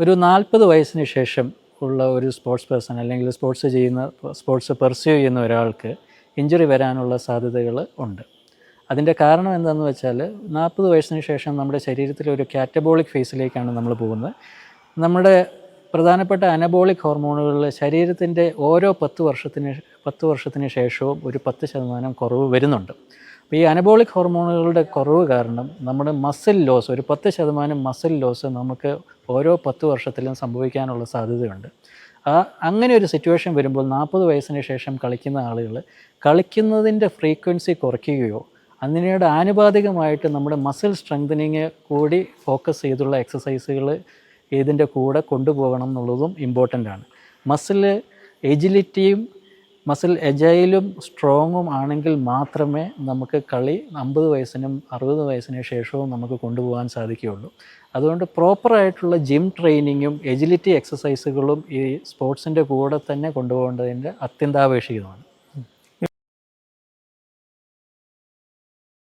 ഒരു നാൽപ്പത് വയസ്സിന് ശേഷം ഉള്ള ഒരു സ്പോർട്സ് പേഴ്സൺ അല്ലെങ്കിൽ സ്പോർട്സ് ചെയ്യുന്ന സ്പോർട്സ് പെർസ്യൂ ചെയ്യുന്ന ഒരാൾക്ക് ഇഞ്ചുറി വരാനുള്ള സാധ്യതകൾ ഉണ്ട്. അതിന്റെ കാരണം എന്താണെന്ന് വെച്ചാൽ നാൽപ്പത് വയസ്സിന് ശേഷം നമ്മുടെ ശരീരത്തിൽ ഒരു കാറ്റബോളിക് ഫേസിലേക്കാണ് നമ്മൾ പോകുന്നത്. നമ്മുടെ പ്രധാനപ്പെട്ട അനബോളിക് ഹോർമോണുകളിൽ ശരീരത്തിന്റെ ഓരോ പത്ത് വർഷത്തിന് പത്ത് വർഷത്തിന് ശേഷവും ഒരു പത്ത് ശതമാനം കുറവ് വരുന്നുണ്ട്. ഈ അനബോളിക് ഹോർമോണുകളുടെ കുറവ് കാരണം നമ്മുടെ മസിൽ ലോസ് ഒരു പത്ത് ശതമാനം മസിൽ ലോസ് നമുക്ക് ഓരോ പത്ത് വർഷത്തിലും സംഭവിക്കാനുള്ള സാധ്യതയുണ്ട്. ആ അങ്ങനെ ഒരു സിറ്റുവേഷൻ വരുമ്പോൾ നാൽപ്പത് വയസ്സിന് ശേഷം കളിക്കുന്ന ആളുകൾ കളിക്കുന്നതിന്റെ ഫ്രീക്വൻസി കുറയ്ക്കുകയോ അതിനോട് ആനുപാതികമായിട്ട് നമ്മുടെ മസിൽ സ്ട്രെങ്തനിങ് കൂടി ഫോക്കസ് ചെയ്തുള്ള എക്സസൈസുകൾ ഇതിന്റെ കൂടെ കൊണ്ടുപോകണം എന്നുള്ളതും ഇമ്പോർട്ടന്റ് ആണ്. മസിൽ എജിലിറ്റിയും മസിൽ എജൈലും സ്ട്രോങ്ങും ആണെങ്കിൽ മാത്രമേ നമുക്ക് കളി അമ്പത് വയസ്സിനും അറുപത് വയസ്സിന് ശേഷവും നമുക്ക് കൊണ്ടുപോകാൻ സാധിക്കുകയുള്ളൂ. അതുകൊണ്ട് പ്രോപ്പറായിട്ടുള്ള ജിം ട്രെയിനിങ്ങും എജിലിറ്റി എക്സസൈസുകളും ഈ സ്പോർട്സിന്റെ കൂടെ തന്നെ കൊണ്ടുപോകേണ്ടതിന്റെ അത്യന്താപേക്ഷിതമാണ്.